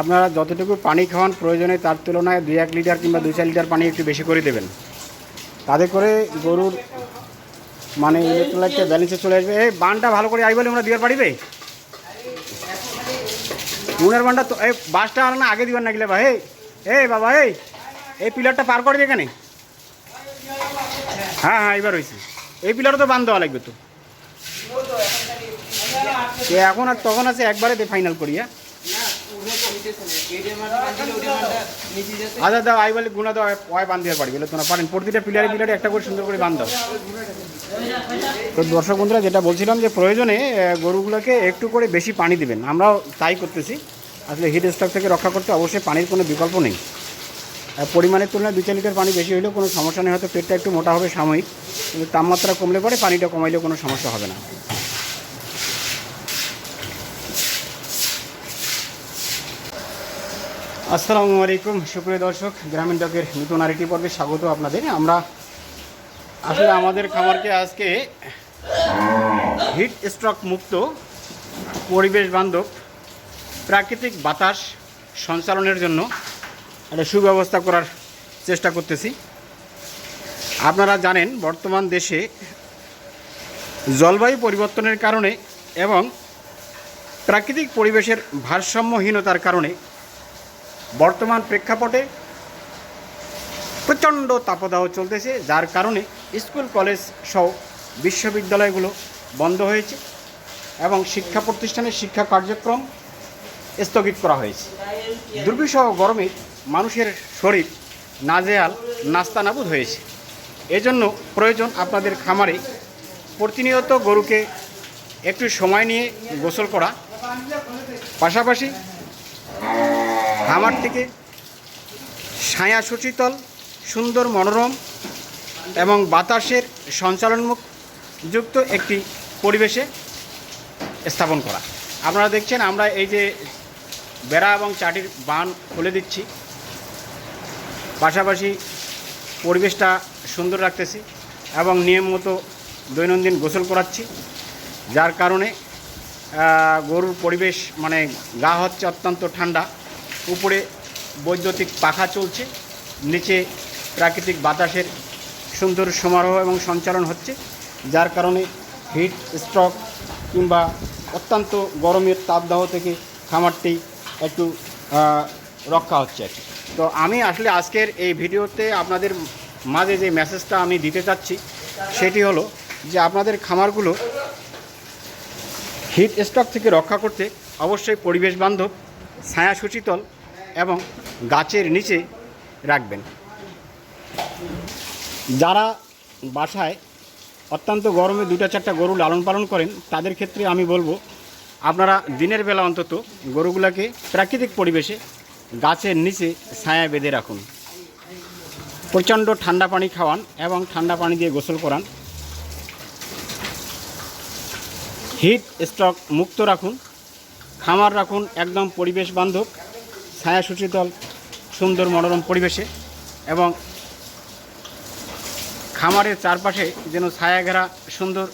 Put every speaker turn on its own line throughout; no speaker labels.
আপনারা যতটুকু পানি খাওয়ান প্রয়োজনে তার তুলনায় দুই এক লিটার কিংবা দুই চার লিটার পানি একটু বেশি করে দেবেন। তাতে করে গরুর মানে ইলেকট্রোলাইটটা ব্যালেন্সে চলে আসবে। এই বানটা ভালো করে আই বলে আমরা দিবার পারিবে? উনার বানটা তো এই বাসটা আর না, আগে দিবার না গেলে ভাই এই বাবা, এই এই পিলারটা পার করে দিয়ে এখানে? হ্যাঁ হ্যাঁ এবার হয়েছে এই পিলারও তো বান দেওয়া লাগবে তো। এখন আর তখন আছে একবারে ফাইনাল করি হ্যাঁ? আচ্ছা দাও, আই বলে গুণা দাও ওয়াই বান দিয়ে পারবে তোমরা পারেন। প্রতিটা পিলারে পিলারে একটা করে সুন্দর করে বান দাও তো দর্শক বন্ধুরা, যেটা বলছিলাম যে প্রয়োজনে গরুগুলোকে একটু করে বেশি পানি দিবেন। আমরাও তাই করতেছি। আসলে হিট স্ট্রোক থেকে রক্ষা করতে অবশ্যই পানির কোনো বিকল্প নেই। পরিমাণের তুলনায় দু চার লিটার পানি বেশি হলেও কোনো সমস্যা নেই, হয়তো পেটটা একটু মোটা হবে সাময়িক। কিন্তু তাপমাত্রা কমলে পরে পানিটা কমাইলেও কোনো সমস্যা হবে না। আসসালামু আলাইকুম, সুপ্রিয় দর্শক, গ্রামীণ ডকের নতুন আরেকটি পর্বে স্বাগত আপনাদের। আমরা আসলে আমাদের খামারকে আজকে হিট স্ট্রোক মুক্ত পরিবেশ বান্ধব প্রাকৃতিক বাতাস সঞ্চালনের জন্য একটা সুব্যবস্থা করার চেষ্টা করতেছি। আপনারা জানেন, বর্তমান দেশে জলবায়ু পরিবর্তনের কারণে এবং প্রাকৃতিক পরিবেশের ভারসাম্যহীনতার কারণে বর্তমান প্রেক্ষাপটে প্রচণ্ড তাপদাহ চলতেছে, যার কারণে স্কুল, কলেজ সহ বিশ্ববিদ্যালয়গুলো বন্ধ হয়েছে এবং শিক্ষা প্রতিষ্ঠানের শিক্ষা কার্যক্রম স্থগিত করা হয়েছে। দুর্বিষহ গরমে মানুষের শরীর নাজেয়াল, নাস্তানাবুদ হয়েছে। এজন্য প্রয়োজন আপনাদের খামারে প্রতিনিয়ত গরুকে একটু সময় নিয়ে গোসল করা। পাশাপাশি খামার থেকে ছায়া সুচিতল, সুন্দর মনোরম এবং বাতাসের সঞ্চালনমুখ যুক্ত একটি পরিবেশে স্থাপন করা। আপনারা দেখছেন, আমরা এই যে বেড়া এবং চাটির বান খুলে দিচ্ছি। পাশাপাশি পরিবেশটা সুন্দর রাখতেছি এবং নিয়ম মতো দৈনন্দিন গোসল করাচ্ছি, যার কারণে গরুর পরিবেশ মানে গা হচ্ছে অত্যন্ত ঠান্ডা। উপরে বৈদ্যুতিক পাখা চলছে, নিচে প্রাকৃতিক বাতাসের সুন্দর সমারোহ এবং সঞ্চালন হচ্ছে, যার কারণে হিট, স্ট্রোক কিংবা অত্যন্ত গরমের তাপদাহ থেকে খামারটি একটু রক্ষা হচ্ছে। তো আমি আসলে আজকের এই ভিডিওতে আপনাদের মাঝে যে মেসেজটা আমি দিতে চাচ্ছি, সেটি হলো যে আপনাদের খামারগুলো হিট স্ট্রোক থেকে রক্ষা করতে অবশ্যই পরিবেশ বান্ধব ছায়া সুচিতল এবং গাছের নিচে রাখবেন। যারা বাসায় অত্যন্ত গরমে দুটা চারটা গরু লালন পালন করেন, তাদের ক্ষেত্রে আমি বলব, আপনারা দিনের বেলা অন্তত গরুগুলাকে প্রাকৃতিক পরিবেশে গাছের নিচে ছায়া বেঁধে রাখুন। প্রচণ্ড ঠান্ডা পানি খাওয়ান এবং ঠান্ডা পানি দিয়ে গোসল করান। হিট স্ট্রোক মুক্ত রাখুন। খামার রাখুন একদম পরিবেশ বান্ধব। ছায়া সুশীতল সুন্দর মনোরম পরিবেশে এবং খামারের চারপাশে যেন ছায়া ঘেরা সুন্দর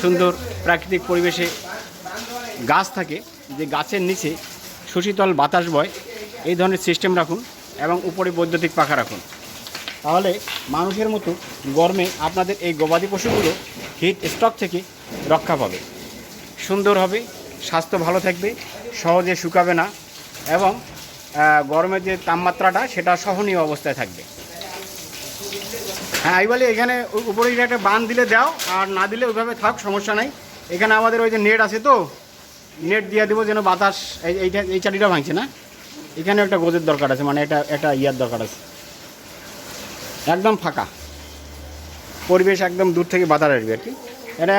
সুন্দর প্রাকৃতিক পরিবেশে গাছ থাকে, যে গাছের নিচে সুশীতল বাতাস বয়, এই ধরনের সিস্টেম রাখুন এবং উপরে বৈদ্যুতিক পাখা রাখুন। তাহলে মানুষের মতো গরমে আপনাদের এই গবাদি পশুগুলো হিট স্ট্রোক থেকে রক্ষা পাবে। সুন্দর হবে, স্বাস্থ্য ভালো থাকবে, সহজে শুকাবে না এবং গরমের যে তাপমাত্রাটা, সেটা সহনীয় অবস্থায় থাকবে। হ্যাঁ এই বলে এখানে উপরে একটা বান দিলে দাও, আর না দিলে ওইভাবে থাক, সমস্যা নাই। এখানে আমাদের ওই যে নেট আছে তো, নেট দিয়ে দেবো যেন বাতাস, এই, এইটা, এই চাটিটা ভাঙছে না? এখানে একটা গোজের দরকার আছে মানে এটা, একটা ইয়ার দরকার আছে। একদম ফাঁকা। পরিবেশ একদম দূর থেকে বাতাস আসবে আর কি। এটা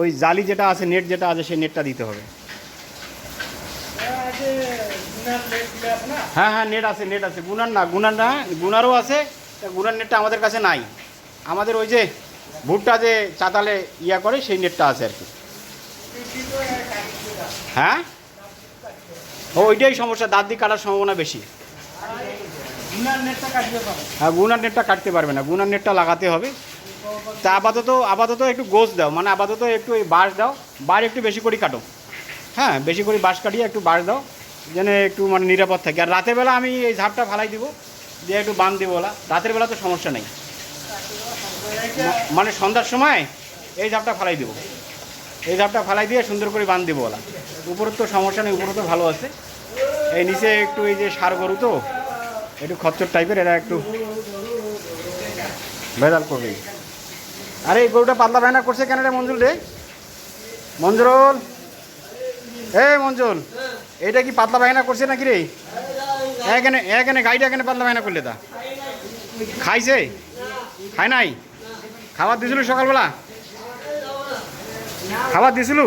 ওই জালি যেটা আছে, নেট যেটা আছে, সেই নেটটা দিতে হবে। হ্যাঁ হ্যাঁ নেট আছে নেট আছে। গুনার না গুনার না গুনারও আছে তা গুনার নেটটা আমাদের কাছে নাই। আমাদের ওই যে ভুট্টা যে চাতালে ইয়া করে সেই নেটটা আছে আর কি। হ্যাঁ? ও ওইটাই সমস্যা দাঁত দিয়ে কাটার সম্ভাবনা বেশি। হ্যাঁ গুনার নেটটা কাটতে পারবে না গুনার নেটটা লাগাতে হবে। তা আপাতত আপাতত একটু গোছ দাও মানে আপাতত একটু এই বাঁশ দাও বাঁশ একটু বেশি করে কাটো। হ্যাঁ বেশি করে বাঁশ কাটিয়ে একটু বাঁশ দাও যেন একটু মানে নিরাপদ থাকে। আর রাতের বেলা আমি এই ঝাপটা ফালাই দিব দিয়ে একটু বাঁধ দিব ওলা রাতের বেলা তো সমস্যা নেই। মানে সন্ধ্যার সময় এই ঝাপটা ফালাই দিব। এই ঝাপটা ফালাই দিয়ে সুন্দর করে বাঁধ দিব ওলা উপরে তো সমস্যা নেই উপরে তো ভালো আছে। এই নিচে একটু এই যে সার গরু তো একটু খচ্চর টাইপের এরা একটু ভেজাল করবে। আরে এই গরুটা পাতলা বায়না করছে কেন রে মঞ্জুল রে? মঞ্জুরুল! মঞ্জুল এটা কি পাতলা বায়না করছে নাকি রে? এখানে এখানে গাড়িটা এখানে পাতলা বায়না করলে তা? খাইছে? খায় নাই? খাবার দিছিল সকালবেলা? খাবার দিছিল?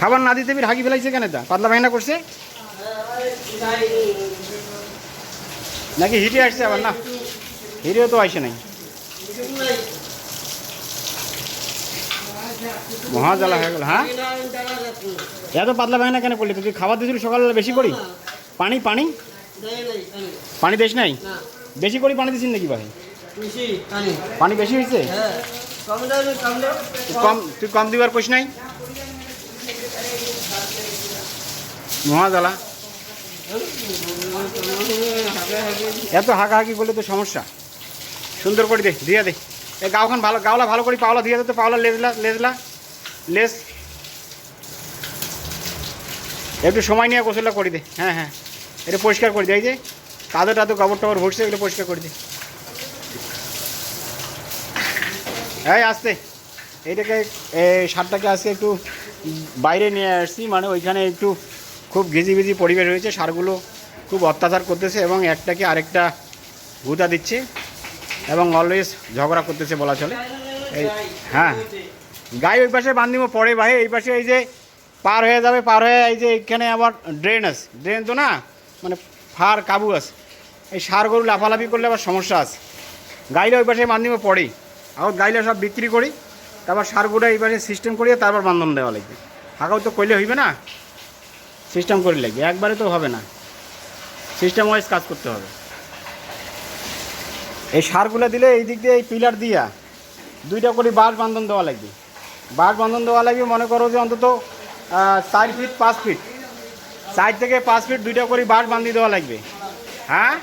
খাবার না দিতে হাগি ফেলাইছে কেন তা? পাতলা বায়না করছে? নাকি হিটে আসছে আবার না? হিটেও তো আসে নাই। মহাজালা হয়ে গেল হ্যাঁ? এত পাতলা বায়না কেন করলি? তুই খাবার দিয়েছিল সকালবেলা বেশি করি? পানি পানি? পানি। দিস নাই? বেশি করি পানি দিছিস নাকি ভাই? পানি। বেশি হয়েছে? তুই কম তুই কম দিবার কোশ নাই? মহাজালা এত হাঁকাহাঁকি করলে তো সমস্যা। সুন্দর করে দে দিয়ে দে। এই গাওখান ভালো, গাওলা ভালো করে, পাওলা দিয়ে দে তো পাওলা লেজলা লেজলা লেস একটু সময় নিয়ে গোসলটা করে দে। হ্যাঁ হ্যাঁ। এটা পরিষ্কার করে দে, এই যে কাদো টাদো, কাপড় টাপড় ভরছে, এগুলো পরিষ্কার করে দে। এই, আসতে। এইটাকে, এই সারটাকে আজকে একটু বাইরে নিয়ে আসছি মানে ওইখানে একটু খুব ঘিজি ভিজি পরিবেশ হয়েছে সারগুলো খুব অত্যাচার করতেছে এবং একটাকে আরেকটা গুতা দিচ্ছে। এবং অলওয়েজ ঝগড়া করতেছে বলা চলে। এই হ্যাঁ। গায়ে ওই পাশে বান্ধিব পরে ভাই, এই পাশে এই যে পার হয়ে যাবে, পার হয়ে এই যে এখানে আবার ড্রেন আছে। ড্রেন তো না মানে ফার কাবু আছে। এই সার গরু লাফালাফি করলে আবার সমস্যা আছে। গাইলে ওই পাশে বান্ধিব পড়েই। আবার গাইলে সব বিক্রি করি, তারপর সারগুলো এই পাশে সিস্টেম করিয়ে তারপর বান্ধন দেওয়া লাগবে। হাঁকাও তো করলে হইবে না। সিস্টেম করে লাগবে, একবারে তো হবে না। সিস্টেম ওয়াইজ কাজ করতে হবে। এই সারগুলো দিলে এই দিক দিয়ে এই পিলার দিয়া দুইটা করে বাঁশ বান্ধন দেওয়া লাগবে। বাঁশ বান্ধন দেওয়া লাগবে, মনে করো যে অন্তত চার ফিট পাঁচ ফিট চার থেকে পাঁচ ফিট দুইটা করে বাঁশ বান্ধি দেওয়া লাগবে। হ্যাঁ?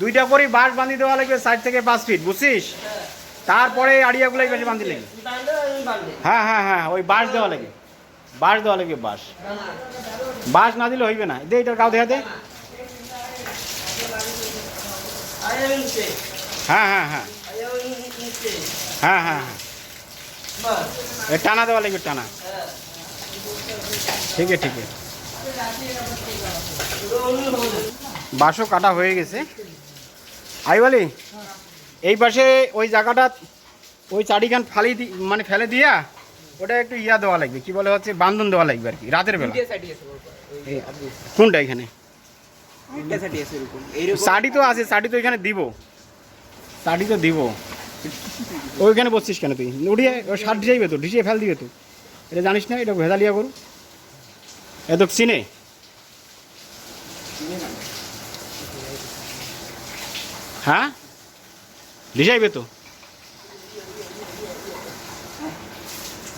দুইটা করে বাঁশ বান্ধি দেওয়া লাগবে চার থেকে পাঁচ ফিট বুঝছিস? তারপরে আড়িয়াগুলো এই পাশে বান্ধি লাগবে। হ্যাঁ হ্যাঁ হ্যাঁ ওই বাঁশ দেওয়া লাগে বাঁশ দেওয়া লাগবে বাঁশ। বাঁশ না দিলে হইবে না। দে এটার কাউ দেখা দে হ্যাঁ হ্যাঁ হ্যাঁ। হ্যাঁ হ্যাঁ হ্যাঁ। টানা দেওয়া লাগবে টানা। ঠিক আছে ঠিক আছে। বাঁশও কাটা হয়ে গেছে। আই বলি এই পাশে ওই জায়গাটা ওই চারিখান ফালি দি- মানে ফেলে দিয়া ওটা একটু ইয়া দেওয়া লাগবে কি বলে হচ্ছে বান্ধন দেওয়া লাগবে আর কি রাতের বেলা। কোনটা এখানে? শাড়ি তো আছে শাড়ি তো এখানে দিব। শাড়ি তো দিব। ওইখানে বসছিস কেন তুই? উঠিয়ে শার্ট ঢিসাইবে তো ঢিসিয়ে ফেল দিবে তো। এটা জানিস না এটা ভেজালিয়া করু এত চিনে? হ্যাঁ? ঢিসাইবে তো।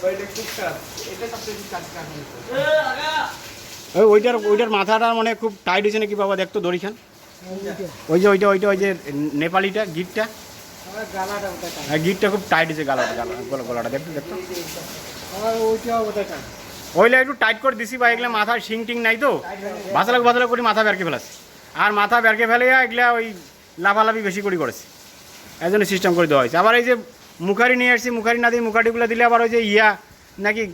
ওই ওইটার ওইটার মাথাটা মানে খুব টাইট হয়েছে নাকি বাবা? দেখতো দড়িখান ওই যে, ওইটা ওইটা, ওই যে নেপালিটা, গিটটা। হ্যাঁ গিটটা খুব টাইট হয়েছে গালাটা, গলা- গলাটা। দেখতো দেখতো ওইলে একটু টাইট করে দিছি বা এগুলো মাথায় শিং টিং নাই তো? বাঁচালাক বাঁচালাক করে মাথা বেরকে ফেলাছে আর মাথা বেরকে ফেলে এগুলা ওই লাফালাফি বেশি করে করেছে। এই জন্য সিস্টেম করে দেওয়া হয়েছে। আবার এই যে মুখারি নিয়ে আসছি, মুখারি না দিয়ে মুখারিগুলো দিলে আবার ওই যে ইয়া নাকি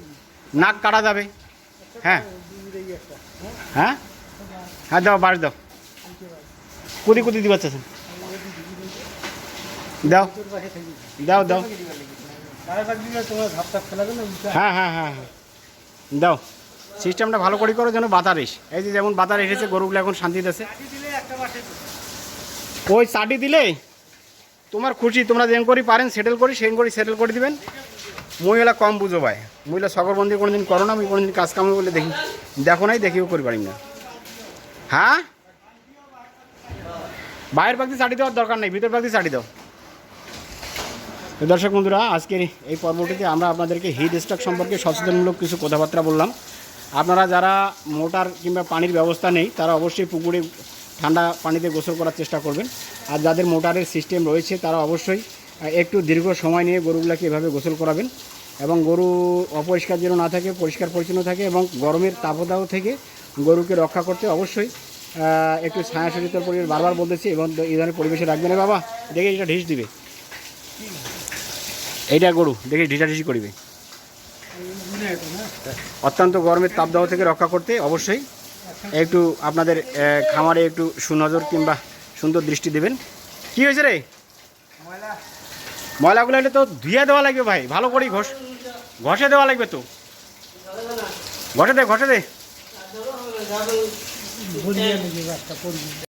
নাক কাটা যাবে। হ্যাঁ। হ্যাঁ? হ্যাঁ দাও বাস দাও। কুদি কুদি দিবার চাচ্ছেন দাও। দাও দাও। হ্যাঁ হ্যাঁ হ্যাঁ হ্যাঁ। দাও। সিস্টেমটা ভালো করে করো যেন বাতার এস। এই যে যেমন বাতার এসেছে, গরুগুলো এখন শান্তিতে আছে ওই চাটি দিলে তোমার খুশি। তোমরা যেন করি পারেন সেটেল করি, সেন করি সেটেল করে দিবেন। মহিলা কম বুঝো ভাই। মহিলা সকরবন্দি কোনোদিন করো না, আমি কোনোদিন কাজ কাম বলে দেখি। দেখো নাই, দেখিও করি পারি না। হ্যাঁ? বাইরের পাখি চাটি দেওয়ার দরকার নেই ভিতর পাখি চাটি দাও। দর্শক বন্ধুরা, আজকের এই পর্বটিতে আমরা আপনাদেরকে হিট স্টক সম্পর্কে সচেতনমূলক কিছু কথাবার্তা বললাম। আপনারা যারা মোটার কিংবা পানির ব্যবস্থা নেই, তারা অবশ্যই পুকুরে ঠান্ডা পানিতে গোসল করার চেষ্টা করবেন। আর যাদের মোটারের সিস্টেম রয়েছে, তারা অবশ্যই একটু দীর্ঘ সময় নিয়ে গরুগুলোকে এভাবে গোসল করাবেন এবং গরু অপরিষ্কার যেন না থাকে, পরিষ্কার পরিচ্ছন্ন থাকে এবং গরমের তাপদাহ থেকে গরুকে রক্ষা করতে অবশ্যই একটু ছায়া সচেতন পরিবেশ বারবার বলতেছি এবং এই ধরনের পরিবেশে রাখবেন। না বাবা, দেখে এটা ঢিস দিবে। এইটা গরু, দেখে ঢিসাঢিসি করবে। অত্যন্ত গরমের তাপদাহ থেকে রক্ষা করতে অবশ্যই একটু আপনাদের খামারে একটু সুনজর কিংবা সুন্দর দৃষ্টি দেবেন। কি হয়েছে রে? ময়লাগুলো এটা তো ধুয়ে দেওয়া লাগবে ভাই, ভালো করেই ঘষ। ঘষে দেওয়া লাগবে তো। ঘষে দে ঘষে দে।